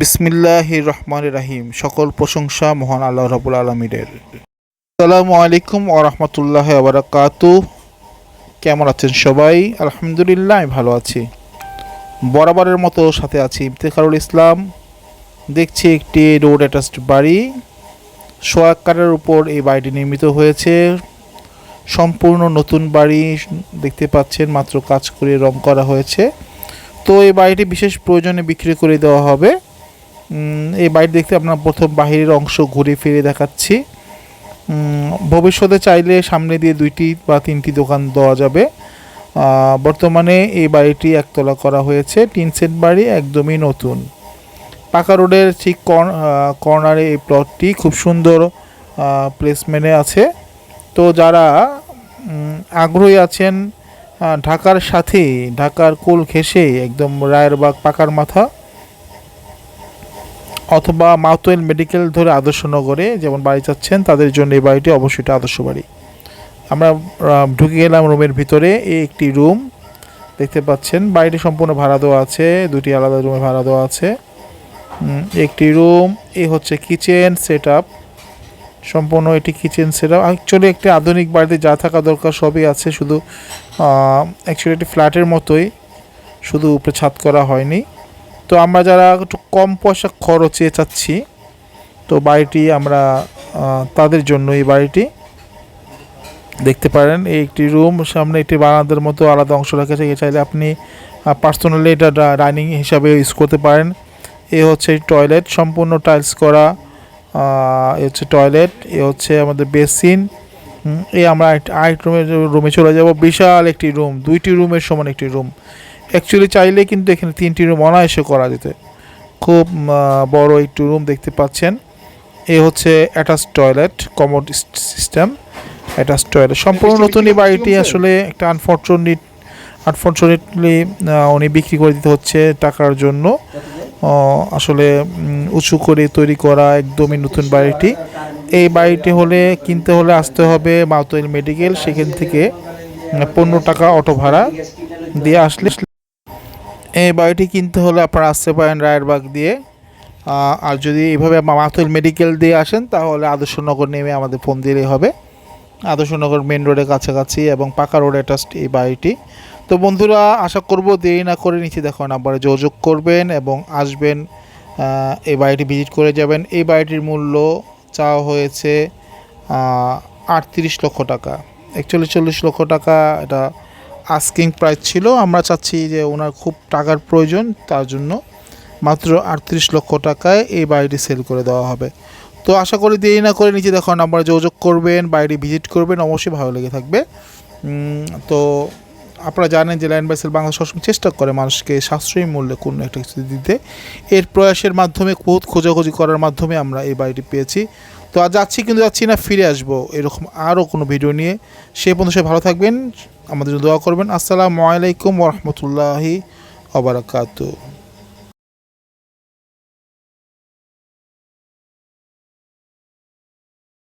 বিসমিল্লাহ রহমান রাহিম। সকল প্রশংসা মহান আল্লাহ রবুল আলমীর আসসালামু আলাইকুম ও রহমতুল্লাহ আবরাকাতু কেমন আছেন সবাই? আলহামদুলিল্লাহ, আমি ভালো আছি। বরাবরের মতো সাথে আছি ইফতেখারুল ইসলাম। দেখছি একটি রোড অ্যাটাচড বাড়ি। সোয়াক কাটার উপর এই বাড়িটি নির্মিত হয়েছে। সম্পূর্ণ নতুন বাড়ি দেখতে পাচ্ছেন, মাত্র কাজ করে রং করা হয়েছে। তো এই বাড়িটি বিশেষ প্রয়োজনে বিক্রি করে দেওয়া হবে। এই বাড়ি দেখতে আপনার প্রথম বাহিরের অংশ ঘুরে ফিরে দেখাচ্ছি। ভবিষ্যতে চাইলে সামনে দিয়ে দুইটি বা তিনটি দোকান দেওয়া যাবে। বর্তমানে এই বাড়িটি একতলা করা হয়েছে, টিন সেট বাড়ি একদমই নতুন। পাকা রোডের ঠিক কর্ন- কর্নারে এই প্লটটি খুব সুন্দর প্লেসমেন্টে আছে। তো যারা আগ্রহী আছেন ঢাকার সাথে, ঢাকার কোল ঘেঁষে একদম রায়েরবাগ পাকার মাথা অথবা মাউতোয়েল মেডিকেল ধরে আদর্শনগরে যেমন বাড়ি চাচ্ছেন, তাদের জন্য এই বাড়িটি অবশ্যই একটা আদর্শ বাড়ি। আমরা ঢুকে গেলাম রুমের ভিতরে এই একটি রুম। দেখতে পাচ্ছেন, বাড়িটি সম্পূর্ণ ভাড়া দেওয়া আছে, দুটি আলাদা রুমে ভাড়া দেওয়া আছে। একটি রুম এই হচ্ছে কিচেন সেট আপ সম্পূর্ণ এটি কিচেন সেট আপ অ্যাকচুয়ালি একটি আধুনিক বাড়িতে যা থাকা দরকার সবই আছে, শুধু অ্যাকচুয়ালি একটি ফ্ল্যাটের মতোই, শুধু উপরে ছাদ করা হয়নি। তো আমরা যারা একটু কম পয়সা খরচে চাচ্ছি, তো বাড়িটি আমরা তাদের জন্য এই বাড়িটি দেখতে পারেন। এই একটি রুম, সামনে একটি বারান্দার মতো আলাদা অংশ রেখেছে এ চাইলে আপনি পার্সোনালি এটা ডাইনিং হিসাবে ইউজ করতে পারেন। এ হচ্ছে টয়লেট, সম্পূর্ণ টাইলস করা এ হচ্ছে টয়লেট, এ হচ্ছে আমাদের বেসিন এই আমরা আরেক রুমে রুমে চলে যাব। বিশাল একটি রুম, দুইটি রুমের সমান একটি রুম। অ্যাকচুয়ালি চাইলে কিন্তু এখানে তিনটি রুম অনায়াসে করা যেত। খুব বড় একটি রুম দেখতে পাচ্ছেন। এ হচ্ছে attach toilet commode system attach toilet সম্পূর্ণ নতুন এই বাড়িটি আসলে একটা আনফর্চুনেট আনফর্চুনেটলি উনি বিক্রি করে দিতে হচ্ছে টাকার জন্য। আসলে উঁচু করে তৈরি করা একদমই নতুন বাড়িটি। এই বাড়িটি হলে কিনতে হলে আসতে হবে মাউতইল মেডিকেল। সেখান থেকে পনেরো টাকা অটো ভাড়া দিয়ে আসলে এই বাড়িটি কিনতে হলে আপনারা আসতে পারেন রায়েরবাগ দিয়ে আর যদি এইভাবে মাতুল মেডিকেল দিয়ে আসেন, তাহলে আদর্শনগর নেমে আমাদের ফোন দিলেই হবে। আদর্শনগর মেন রোডের কাছাকাছি এবং পাকা রোড অ্যাটাচড এই বাড়িটি তো বন্ধুরা, আশা করব দেরি না করে নিচে দেখো নাম্বারে যোগাযোগ করবেন এবং আসবেন এই বাড়িটি ভিজিট করে যাবেন। এই বাড়িটির মূল্য চাওয়া হয়েছে আটত্রিশ লক্ষ টাকা। একচল্লিশ চল্লিশ লক্ষ টাকা, এটা আস্কিং প্রাইস ছিল, আমরা চাচ্ছি যে ওনার খুব টাকার প্রয়োজন, তার জন্য মাত্র আটত্রিশ লক্ষ টাকায় এই বাড়িটি সেল করে দেওয়া হবে। তো আশা করি দেরি না করে নিচে দেখো নাম্বারে যোগাযোগ করবেন, বাড়িটি ভিজিট করবেন, অবশ্যই ভালো লেগে থাকবে। তো আপনারা জানেন যে ল্যান্ড বাইসেল বাংলা সবসময় চেষ্টা করে মানুষকে সাশ্রয়ী মূল্যে কোনো একটা কিছু দিতে। এর প্রয়াসের মাধ্যমে বহুত খোঁজাখুঁজি করার মাধ্যমে আমরা এই বাড়িটি পেয়েছি। তো আর যাচ্ছি, কিন্তু যাচ্ছি না, ফিরে আসব। এরকম আরও কোনো ভিডিও নিয়ে। সে পর্যন্ত সে ভালো থাকবেন, আমাদের দোয়া করবেন। আসসালামু আলাইকুম রহমতুল্লাহি ওবরাকাতু